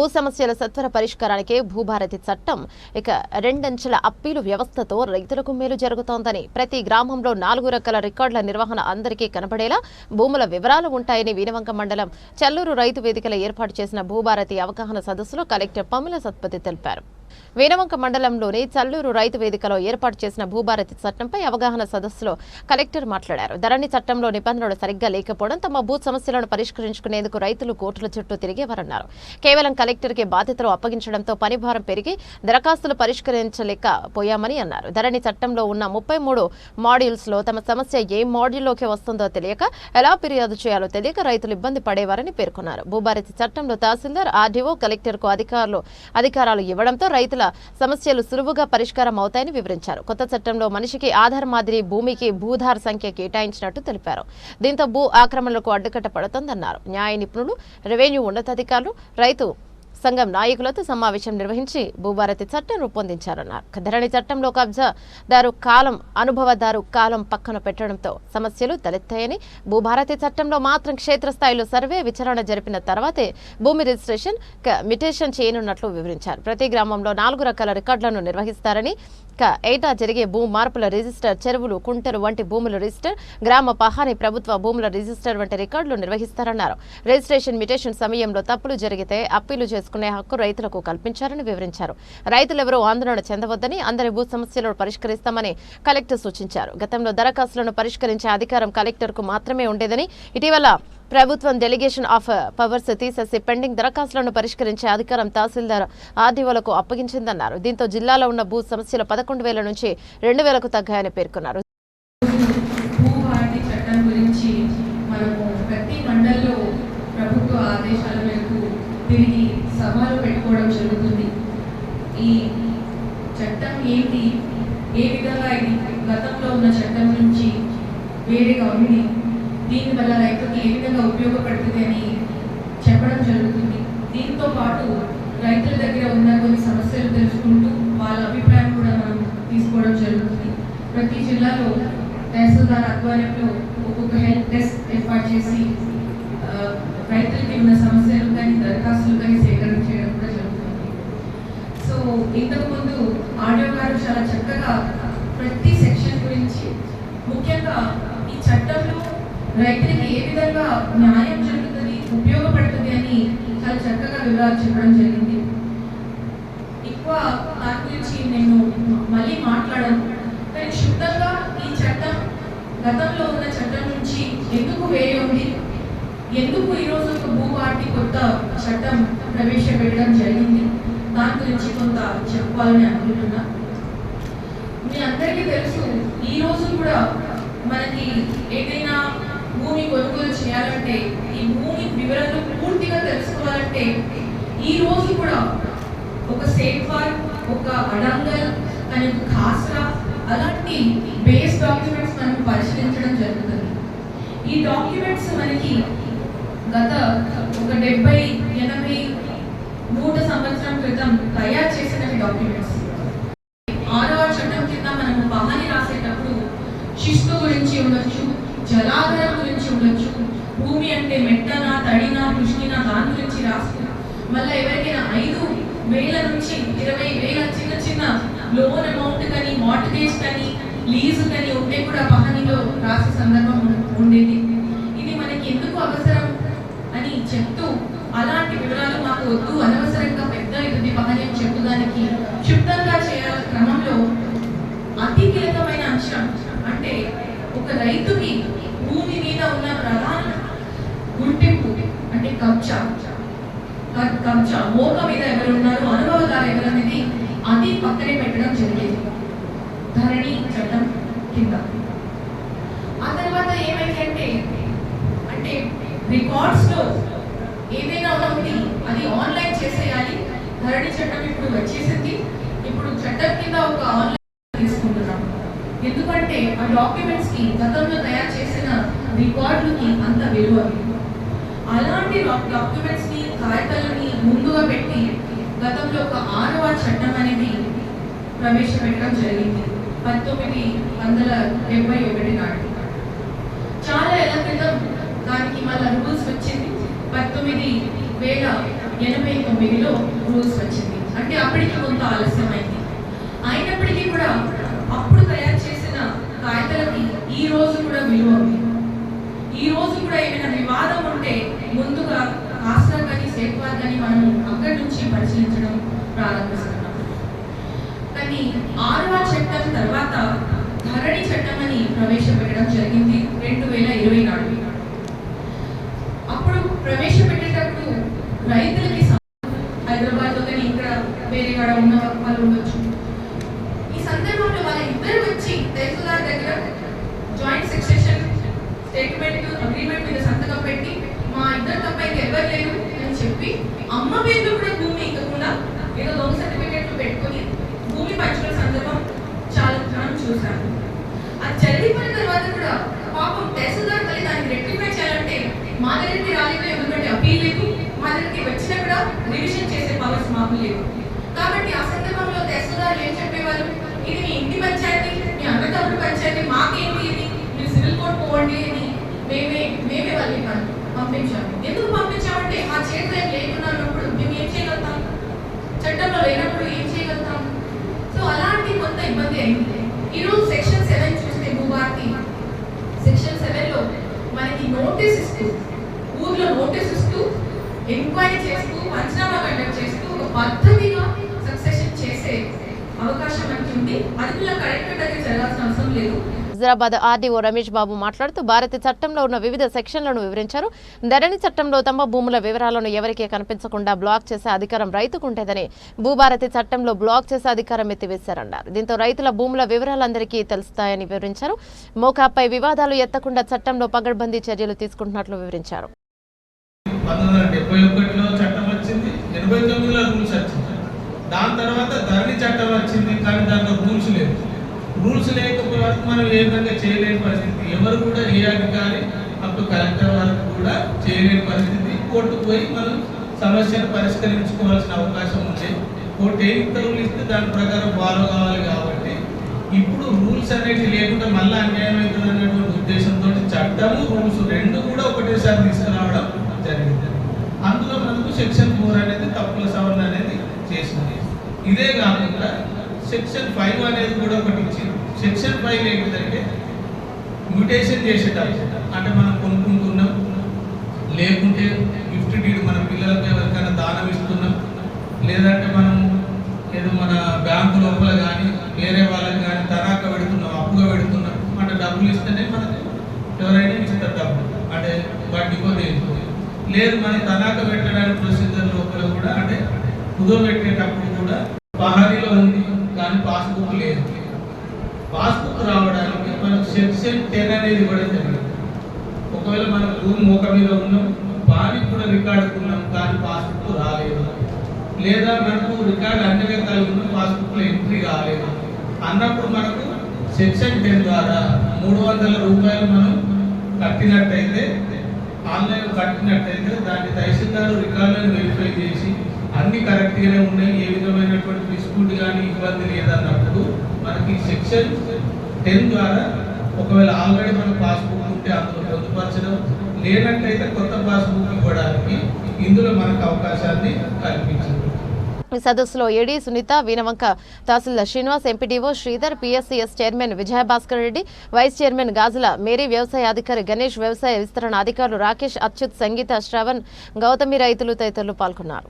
భూ సమస్యల సత్వర పరిష్కారానికే భూభారతి చట్టం. ఇక రెండంచెల అప్పీలు వ్యవస్థతో రైతులకు మేలు జరుగుతోందని ప్రతి గ్రామంలో నాలుగు రకాల రికార్డుల నిర్వహణ అందరికీ కనబడేలా భూముల వివరాలు ఉంటాయని వీనవంక మండలం చల్లూరు రైతు వేదికల ఏర్పాటు చేసిన భూభారతి అవగాహన సదస్సులో కలెక్టర్ పమిల సత్పతి తెలిపారు. వేనవంక మండలంలోని చల్లూరు రైతు వేదికలో ఏర్పాటు చేసిన భూభారతి చట్టంపై అవగాహన సదస్సులో కలెక్టర్ మాట్లాడారు. ధరణి చట్టంలో నిబంధనలు సరిగ్గా లేకపోవడం తమ భూ సమస్యలను పరిష్కరించుకునేందుకు రైతులు కోర్టుల చుట్టూ తిరిగేవారన్నారు. కేవలం కలెక్టర్కి బాధ్యతలు అప్పగించడంతో పనిభారం పెరిగి దరఖాస్తులు పరిష్కరించలేకపోయామని అన్నారు. ధరణి చట్టంలో ఉన్న ముప్పై మూడు మాడ్యూల్స్లో తమ సమస్య ఏ మాడ్యూల్లోకి వస్తుందో తెలియక ఎలా ఫిర్యాదు చేయాలో తెలియక రైతులు ఇబ్బంది పడేవారని పేర్కొన్నారు. భూభారతి చట్టంలో తహసీల్దార్ ఆర్డీఓ కలెక్టర్కు అధికారులు అధికారాలు ఇవ్వడంతో రైతుల సమస్యలు సులువుగా పరిష్కారం అవుతాయని వివరించారు. కొత్త చట్టంలో మనిషికి ఆధార్ మాదిరి భూమికి భూధార్ సంఖ్య కేటాయించినట్టు తెలిపారు. దీంతో భూ ఆక్రమణలకు అడ్డుకట్ట పడుతోందన్నారు. న్యాయ నిపుణులు రెవెన్యూ ఉన్నతాధికారులు రైతు సంఘం నాయకులతో సమావేశం నిర్వహించి భూభారతి చట్టం రూపొందించారన్నారు. ధరణి చట్టంలో కబ్జాదారు కాలం అనుభవదారు కాలం పక్కన పెట్టడంతో సమస్యలు తలెత్తాయని భూభారతి చట్టంలో మాత్రం క్షేత్రస్థాయిలో సర్వే విచారణ జరిపిన తర్వాతే భూమి రిజిస్ట్రేషన్ క- మిటేషన్ చేయనున్నట్లు వివరించారు. ప్రతి గ్రామంలో నాలుగు రకాల రికార్డులను నిర్వహిస్తారని క- ఏటా జరిగే భూ మార్పుల రిజిస్టర్ చెరువులు కుంటలు వంటి భూముల రిజిస్టర్ గ్రామ పహాని ప్రభుత్వ భూముల రిజిస్టర్ వంటి రికార్డులు నిర్వహిస్తారన్నారు. రిజిస్ట్రేషన్ మిటేషన్ సమయంలో తప్పులు జరిగితే అప్పీలు చేసుకునే హక్కు రైతులకు కల్పించారని వివరించారు. రైతులెవరూ ఆందోళన చెందవద్దని అందరి భూ సమస్యలను పరిష్కరిస్తామని కలెక్టర్ సూచించారు. గతంలో దరఖాస్తులను పరిష్కరించే అధికారం కలెక్టర్కు మాత్రమే ఉండేదని ఇటీవల ప్రభుత్వం డెలిగేషన్ ఆఫ్ పవర్స్ తీసేసి పెండింగ్ దరఖాస్తులను పరిష్కరించే అధికారం తహసీల్దార్ ఆర్డీఓలకు అప్పగించిందన్నారు. దీంతో జిల్లాలో ఉన్న భూ సమస్యలు పదకొండు వేల నుంచి రెండు వేలకు తగ్గాయని పేర్కొన్నారు. ఈ చట్టం ఏంటి? ఏ విధంగా ఇది గతంలో ఉన్న చట్టం నుంచి వేరేగా ఉంది దీనివల్ల రైతుకి ఏ విధంగా ఉపయోగపడుతుంది అని చెప్పడం జరుగుతుంది. దీంతో పాటు రైతుల దగ్గర ఉన్న కొన్ని సమస్యలు తెలుసుకుంటూ వాళ్ళ అభిప్రాయం కూడా మనం తీసుకోవడం జరుగుతుంది. ప్రతి జిల్లాలో తహసీల్దార్ ఆధ్వర్యంలో ఒక్కొక్క హెల్ప్ డెస్క్ ఏర్పాటు చేసి రైతులకి ఉన్న సమస్యలు కానీ దరఖాస్తులు కానీ సేకరణ చేయడం కూడా జరుగుతుంది సో ఇంతకు ముందు ఆడియో గారు చాలా చక్కగా ప్రతి సెక్షన్ గురించి ముఖ్యంగా ఈ చట్టంలో రైతులకి ఏ విధంగా న్యాయం జరుగుతుంది ఉపయోగపడుతుంది అని చాలా చక్కగా వివరాలు చెప్పడం జరిగింది. ఎక్కువ దాని గురించి నేను మళ్ళీ మాట్లాడను. కానీ క్షుణ్ణంగా ఈ చట్టం గతంలో ఉన్న చట్టం నుంచి ఎందుకు వేరే ఉంది ఎందుకు ఈరోజు ఒక భూపార్టీ కొత్త చట్టం ప్రవేశపెట్టడం జరిగింది? దాని గురించి కొంత చెప్పాలని అనుకుంటున్నా. మీ అందరికీ తెలుసు ఈ రోజు కూడా మనకి ఏదైనా భూమి కొనుగోలు చేయాలంటే ఈ భూమి వివరాలు పూర్తిగా తెలుసుకోవాలంటే ఈ రోజు కూడా ఒక సేఫార్ ఒక అడంగల్ అనే ఒక ఖాసరా అలాంటి బేస్ డాక్యుమెంట్స్ మనం పరిశీలించడం జరుగుతుంది. ఈ డాక్యుమెంట్స్ మనకి గత ఒక డెబ్బై ఎనభై నూట సంవత్సరం క్రితం తయారు చేసిన డాక్యుమెంట్స్ ఆరవ చట్టం కింద మనము పహాని రాసేటప్పుడు శిస్తు గురించి ఉండొచ్చు జలాధారం గురించి ఉండొచ్చు. భూమి అంటే మెట్టనా తడినా పుష్టినా దాని గురించి రాసుకున్నా. మళ్ళీ ఎవరికైనా ఐదు వేల నుంచి ఇరవై వేల చిన్న చిన్న లోన్ అమౌంట్ కానీ మార్టిగేజ్ కానీ లీజు కానీ ఉంటే కూడా పహనిలో రాసే సందర్భం ఉండదు ఇది మనకి ఎందుకు అవసరం అని చెప్తూ అలాంటి వివరాలు మాకు వద్దు అనవసరంగా పెద్ద ఇది పహాని అని చెప్పుదానికి క్షుప్తంగా చేయాల క్రమంలో అతి కీలకమైన అంశం అంటే ఒక రైతుకి భూమి మీద ఉన్న ప్రధాన గుర్తింపు అంటే కబ్జా. క- కబ్జా. మోక మీద ఎవరు ఉన్నారు? అనుభవదారు ఎవరు అనేది అది పక్కనే పెట్టడం జరిగేది. ధరణి చట్టం కింద. ఆ తర్వాత ఏమైందంటే అంటే రికార్డ్స్లో ఏదైనా ఉంది అది ఆన్లైన్ చేసేయాలి. ధరణి చట్టం ఇప్పుడు వచ్చేసింది. ఇప్పుడు చట్టం కింద ఒక ఆన్లైన్ తీసుకుంటున్నాం. ఎందుకంటే ఆ డాక్యుమెంట్స్కి గతంలో తయారు చేసిన రికార్డులకి అంత విలువ అలాంటి డాక్యుమెంట్స్ని కాగితాలని ముందుగా పెట్టి గతంలో ఒక ఆరవ చట్టం అనేది ప్రవేశపెట్టడం జరిగింది. పంతొమ్మిది వందల డెబ్బై ఒకటి నాటి చాలా ఎలా క్రితం దానికి మళ్ళీ రూల్స్ వచ్చింది. పంతొమ్మిది వేల ఎనభై తొమ్మిదిలో రూల్స్ వచ్చింది. అంటే అప్పటికి కొంత ఆలస్యం అయినప్పటికీ కూడా అప్పుడు తయారు చేసిన కాగితాలకి ఈ రోజు కూడా విలువ ఉంది ఈ రోజు కూడా ఏమైనా వివాదం ఉంటే ముందుగా ఆసరా కానీ మనం అక్కడి నుంచి పరిశీలించడం ప్రారంభిస్తున్నాం. కానీ ఆరవ చట్టం తర్వాత ధరణి చట్టం అని ప్రవేశపెట్టడం జరిగింది రెండు వేల ఇరవై నాలుగు. అప్పుడు ప్రవేశపెట్టేటప్పుడు రైతులకి హైదరాబాద్లో కానీ ఇక్కడ వేరే కాడ ఉన్న వాళ్ళు ఉండొచ్చు. ఈ సందర్భంలో వాళ్ళ ఇద్దరు వచ్చి తహసీల్దార్ దగ్గర జాయింట్ సక్సెషన్ స్టేట్మెంట్ అగ్రిమెంట్ మీద సంతకం పెట్టి మా ఇద్దరు తప్ప ఇంకా లేరు. చెప్పి అమ్మ పేరు కూడా భూమి ఇవ్వకుండా ఏదో దొంగ సర్టిఫికెట్లు పెట్టుకొని భూమి పంచుకున్న సందర్భం చాలా మనం చూశాను. అది చదివిపోయిన తర్వాత కూడా పాపం తహసీల్దార్ మళ్ళీ దాన్ని రెక్టిఫై చేయాలంటే మా దగ్గరికి రాలేదు ఎందుకంటే అప్పీల్ లేదు. మా దగ్గరికి వచ్చినా కూడా రివిజన్ చేసే పవర్స్ మాకు లేవు. కాబట్టి ఆ సందర్భంలో తహసీల్దార్ ఏం చెప్పేవారు? ఇది మీ ఇంటి పంచాయతీ మీ అన్నదమ్ముడు పంచాయతీ మాకేంటి ఇది? మీరు సివిల్ కోర్ట్ పోవండి అని మేమే మేమే వాళ్ళని పంపించాము. ఎందుకు పంపించాము? చేతిలో ఏం లేకుండా ఉన్నప్పుడు మేము ఏం చేయగలుగుతాం? చట్టంలో లేనప్పుడు ఏం చేయగలుగుతాం? సో అలాంటి కొంత ఇబ్బంది అయింది. ఈరోజు సెక్షన్ సెవెన్ చూస్తే భూభారతి. సెక్షన్ సెవెన్లో మనకి నోటీస్ ఇస్తూ ఊర్లో నోటీస్ ఇస్తూ ఎంక్వైరీ చేస్తూ పంచనామా కండక్ట్ చేస్తూ ఒక పద్ధతిగా సక్సెషన్ చేసే అవకాశం మనకి ఉంది. అది కూడా కరెక్ట్ జరగాల్సిన అవసరం లేదు. హైదరాబాద్ ఆర్డీఓ రమేష్ బాబు మాట్లాడుతూ భారత చట్టంలో ఉన్న వివిధ సెక్షన్లను వివరించారు. ధరణి చట్టంలో తమ భూముల వివరాలను ఎవరికీ కనిపించకుండా బ్లాక్ చేసే అధికారం రైతుకు ఉంటుందని భూభారతి చట్టంలో బ్లాక్ చేసే అధికారం ఎత్తివేశారన్నారు. దీంతో రైతుల భూముల వివరాలందరికీ తెలుస్తాయని వివరించారు. మోకాపై వివాదాలు ఎత్తకుండా చట్టంలో పగడ్బందీ చర్యలు తీసుకుంటున్నట్లు వివరించారు. చట్టం వచ్చింది దాని తర్వాత ధరణి చట్టం వచ్చింది కానీ దాని రూల్స్ లేకపోతే మనం ఏ విధంగా చేయలేని పరిస్థితి. ఎవరు కూడా ఏ అధికారి అప్పుడు కలెక్టర్ వరకు కూడా చేయలేని పరిస్థితి. కోర్టుకు పోయి మనం సమస్యను పరిష్కరించుకోవాల్సిన అవకాశం ఉంది. కోర్టు ఏ ఉత్తర్వులు ఇస్తే దాని ప్రకారం ఫాలో కావాలి కాబట్టి ఇప్పుడు రూల్స్ అనేవి లేకుండా మళ్ళీ అన్యాయం అవుతుంది అన్నటువంటి ఉద్దేశంతో చట్టము రూల్స్ రెండు కూడా ఒకటేసారి తీసుకురావడం జరిగింది. అందులో మనకు సెక్షన్ ఫోర్ అనేది తప్పుల సవరణ అనేది చేసింది ఇదే కాకుండా సెక్షన్ ఫైవ్ అనేది కూడా ఒకటి ఇచ్చింది సెక్షన్ ఫైవ్ ఏంటిదంటే మ్యూటేషన్ చేసేటప్పుడు అంటే మనం కొనుక్కుంటున్నాం లేకుంటే గిఫ్ట్ డీడ్ మన పిల్లలకు ఎవరికైనా దానం ఇస్తున్నాం లేదంటే మనం ఏదో మన బ్యాంకు లోపల కానీ వేరే వాళ్ళకి కానీ తరాక పెడుతున్నాం అప్పుగా పెడుతున్నాం అంటే డబ్బులు ఇస్తేనే మనకి ఎవరైనా ఇస్తారు డబ్బులు. అంటే వాటికో దేనికో లేదు మన తనాక పెట్టడానికి ప్రొసీజర్ లోపల కూడా అంటే కుదో పెట్టేటప్పుడు కూడా పహారీలో ఉంది. కానీ పాస్బుక్ లేదు. పాస్బుక్ రావడానికి మనకు సెక్షన్ టెన్ అనేది ఇవ్వడం జరిగింది. ఒకవేళ మన భూమి మోక మీద ఉన్నాం బాడీ కూడా రికార్డు ఉన్నాం కానీ పాస్బుక్ రాలేదు. లేదా మనకు రికార్డు అన్ని రకాలు ఉన్న పాస్బుక్లో ఎంట్రీ కాలేదు. అన్నప్పుడు మనకు సెక్షన్ టెన్ ద్వారా మూడు వందల రూపాయలు మనం కట్టినట్టయితే ఆన్లైన్ కట్టినట్టయితే దాన్ని తహసీల్దారు రికార్డులను వెరిఫై చేసి అన్ని కరెక్ట్గానే ఉన్నాయి. ఏ విధమైనటువంటి డిస్ప్యూట్ కానీ ఇబ్బంది లేదన్నప్పుడు మనకి సెక్షన్ టెన్ ద్వారా ఒకవేళ ఆల్రెడీ మన పాస్బుక్ ఉంటే అందులో పొందుపరచడం లేనట్టయితే కొత్త పాస్బుక్ ఇవ్వడానికి ఇందులో మనకు అవకాశాన్ని కల్పించింది ఈ సదస్సులో AD Sunitha Veenavanka tahsildar Srinivas MPDO Sridhar PSCS chairman Vijayabhaskar Reddy vice chairman Gajula Mary వ్యవసాయ అధికారి గణేష్ వ్యవసాయ విస్తరణ అధికారులు రాకేష్ అచ్యుత్ సంగీత శ్రవణ్ గౌతమి రైతులు తదితరులు పాల్గొన్నారు.